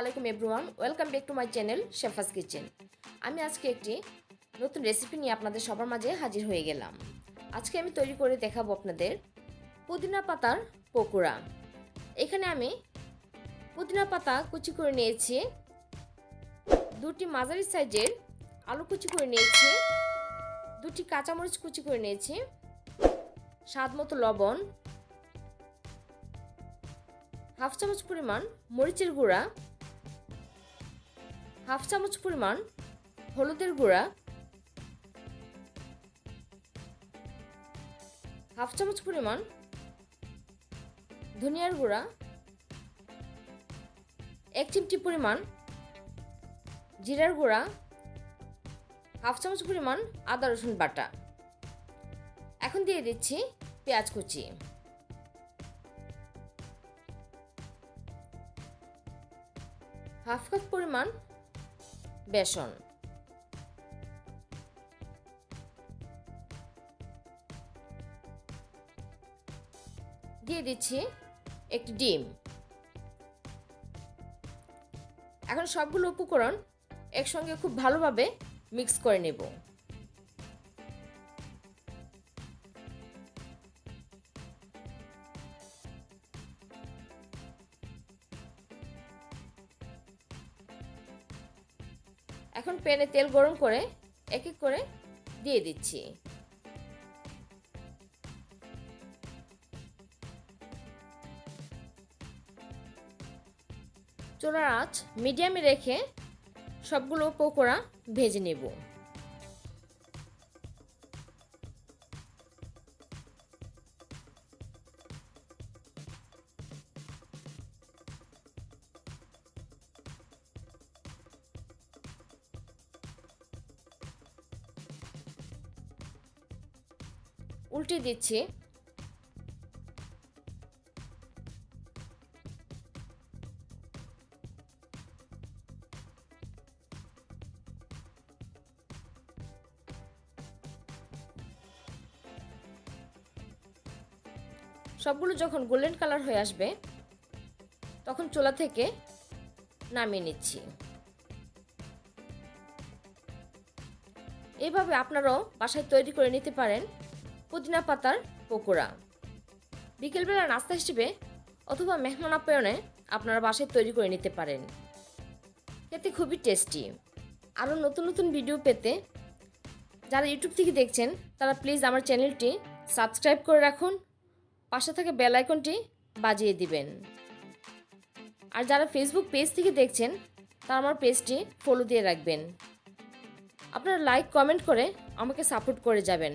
আলাইকুম everyone welcome back to my channel chef's kitchen আমি আজকে একটি নতুন রেসিপি নিয়ে আপনাদের সবার মাঝে হাজির হয়ে গেলাম। আজকে আমি তৈরি করে দেখাবো আপনাদের পুদিনা পাতার পকোড়া। এখানে আমি পুদিনা পাতা কুচি করে নিয়েছি। দুটি মাঝারি সাইজের আলু কুচি করে নিয়েছি। দুটি কাঁচামরিচ কুচি করে নিয়েছি। স্বাদ মতো লবণ। হাফ চামচ পরিমাণ মরিচের গুঁড়া। হাফ চামচ পরিমাণ হলুদের গুঁড়া, হাফ চামচ পরিমাণ ধনিয়ার গুঁড়া, এক চিমটি পরিমাণ জিরার গুঁড়া, হাফ চামচ পরিমাণ আদা রসুন বাটা। এখন দিয়ে দিচ্ছি পেঁয়াজ কুচি। হাফ কাপ পরিমাণ বেসন। দিয়ে দিচ্ছি একটি ডিম। এখন সবগুলো উপকরণ একসঙ্গে খুব ভালোভাবে মিক্স করে নেব। এখন প্যানে তেল গরম করে এক এক করে দিয়ে দিচ্ছি। চুলার আঁচ মিডিয়ামে রেখে সবগুলো পকোড়া ভেজে নেব। উল্টে দিচ্ছি। সবগুলো যখন গোল্ডেন কালার হয়ে আসবে, তখন চোলা থেকে নামিয়ে নিচ্ছি। এইভাবে আপনারাও বাসায় তৈরি করে নিতে পারেন। পুদিনা পাতার পকোড়া। বিকেলবেলা নাস্তা হিসেবে অথবা মেহমান আপ্যায়নে আপনারা বাসায় তৈরি করে নিতে পারেন। খেতে খুবই টেস্টি। আরও নতুন নতুন ভিডিও পেতে যারা ইউটিউব থেকে দেখছেন, তারা প্লিজ আমার চ্যানেলটি সাবস্ক্রাইব করে রাখুন। পাশে থেকে বেল আইকনটি বাজিয়ে দিবেন। আর যারা ফেসবুক পেজ থেকে দেখছেন, তারা আমার পেজটি ফলো দিয়ে রাখবেন। আপনারা লাইক কমেন্ট করে আমাকে সাপোর্ট করে যাবেন।